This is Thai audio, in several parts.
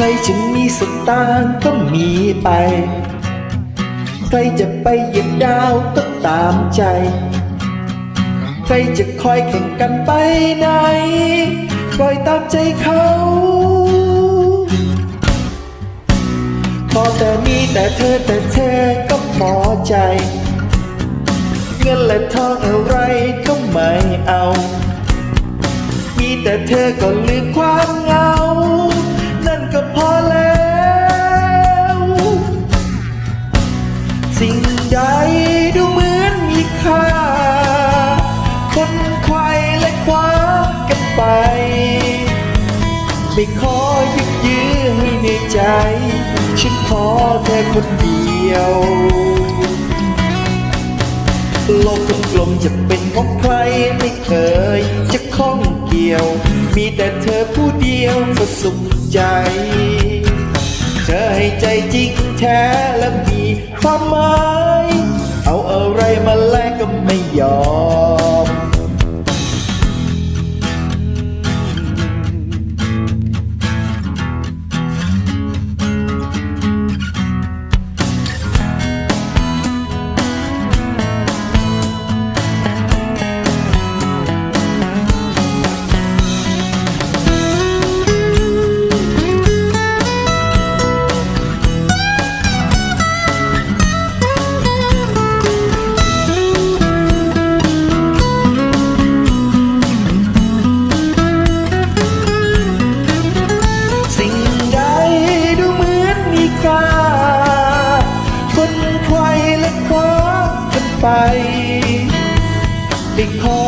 ใครจะมีสตางค์ก็มีไป ใครจะไปเหยียบดาวก็ตามใจ ใครจะคอยแข่งกันไปไหน ปล่อยตามใจเขา พอแต่มีแต่เธอแต่เธอก็พอใจ เงินและทองอะไรก็ไม่เอา มีแต่เธอก็ลืมความ ไม่ขอยึดยื้อให้ในใจ ฉันขอแค่คนเดียว โลกกลมจะเป็นของใครไม่เคย จะข้องเกี่ยว มีแต่เธอผู้เดียวก็สุขใจ เธอให้ใจจริงแท้และมีความหมาย เอาอะไรมาแลกก็ไม่ยอม ไป ไม่ขอ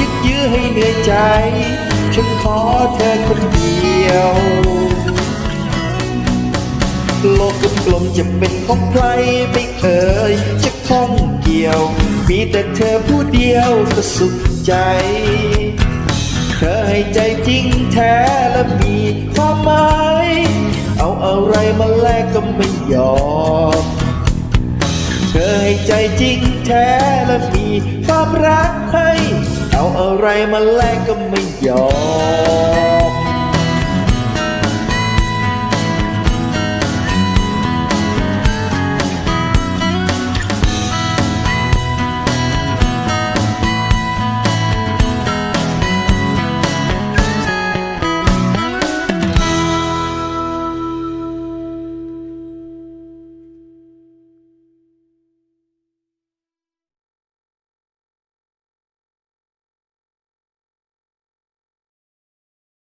ยึดยื้อให้เหนื่อยใจ ฉันขอเธอคนเดียว โลกกลมจะเป็นของใครไม่เคย จะข้องเกี่ยว มีแต่เธอผู้เดียวก็สุขใจ เธอให้ใจจริงแท้และมีความหมาย เอาอะไรมาแลกก็ไม่ยอม เธอให้ใจจริงแท้และมีความรักให้ เอาอะไรมาแลกก็ไม่ยอม